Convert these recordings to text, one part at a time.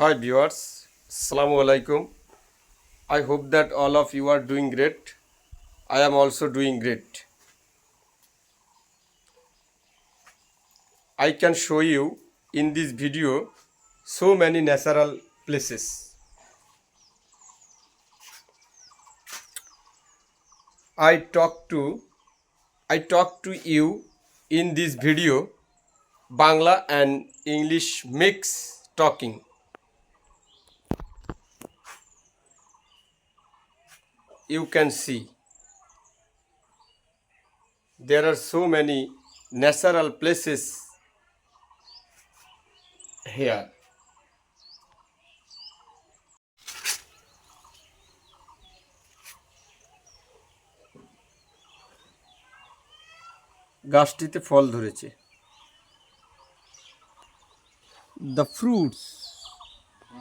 Hi viewers, Assalamu alaikum. I hope that all of you are doing great. I am also doing great. I can show you in this video so many natural places. I talk to I talk to you in this video Bangla and English mix talking. You can see there are so many natural places here. গাছটিতে ফল ধরেছে The fruits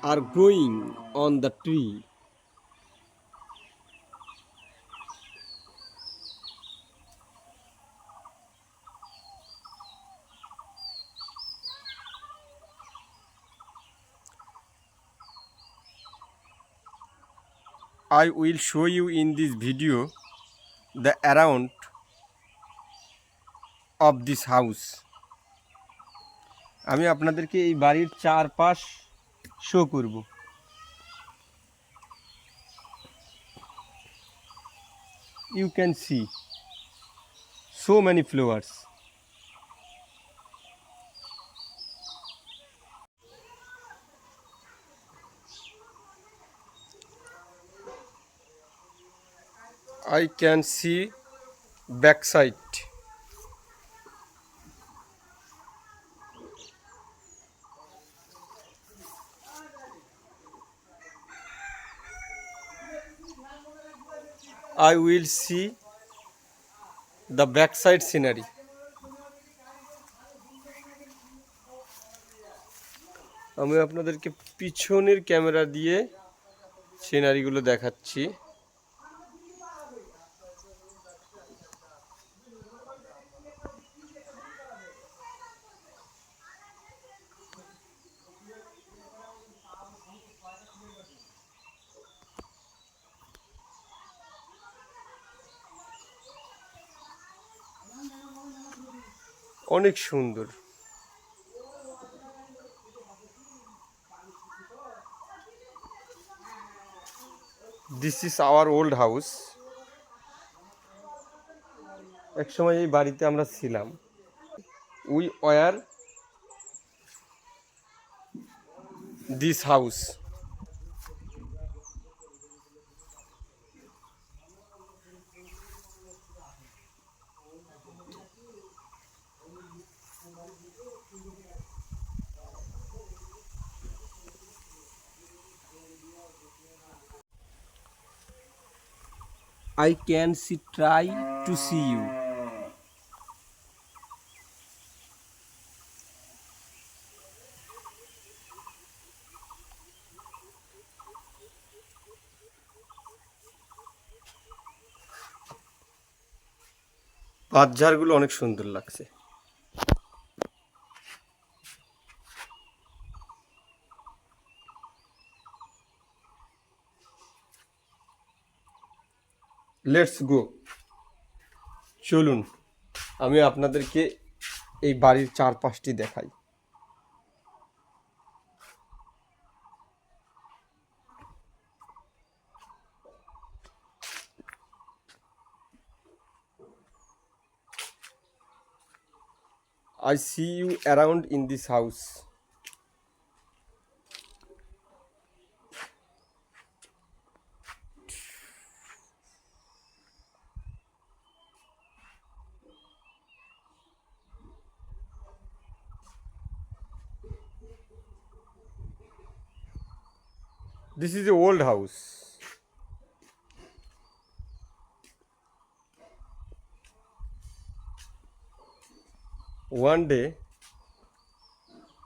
are growing on the tree. I will show you in this video the around of this house. আমি আপনাদেরকে এই বাড়ির চারপাশ show করব you can see so many flowers I can see backside. I will see the backside scenery. আমি আপনাদেরকে পিছনের camera দিয়ে সিনারিগুলো দেখাচ্ছি অনেক সুন্দর। This is our old house এক সময় এই বাড়িতে আমরা ছিলাম। We were this house I can see try to see you. পাতঝাড়গুলো অনেক সুন্দর লাগছে লেটস গো চলুন, আমি আপনাদেরকে এই বাড়ির চারপাশটি দেখাই I see you around in this house. This is the old house. One day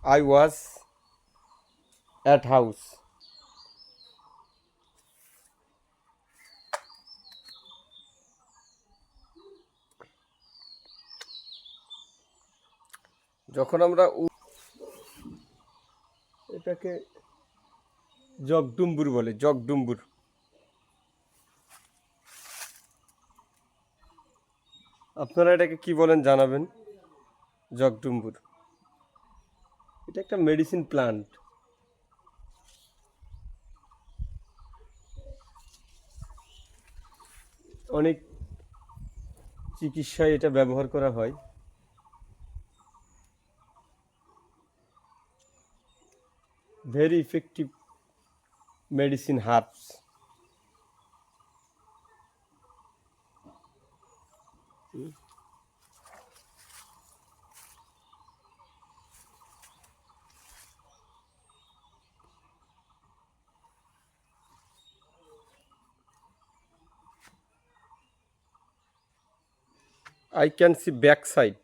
I was at house. যখন আমরা এটাকে জগডুম্বুর বলে, জগডুম্বুর। আপনারা এটাকে কি বলেন জানাবেন? জগডুম্বুর। এটা একটা মেডিসিন প্লান্ট অনেক চিকিৎসায় এটা ব্যবহার করা হয়। Very effective medicine herbs I can see backside.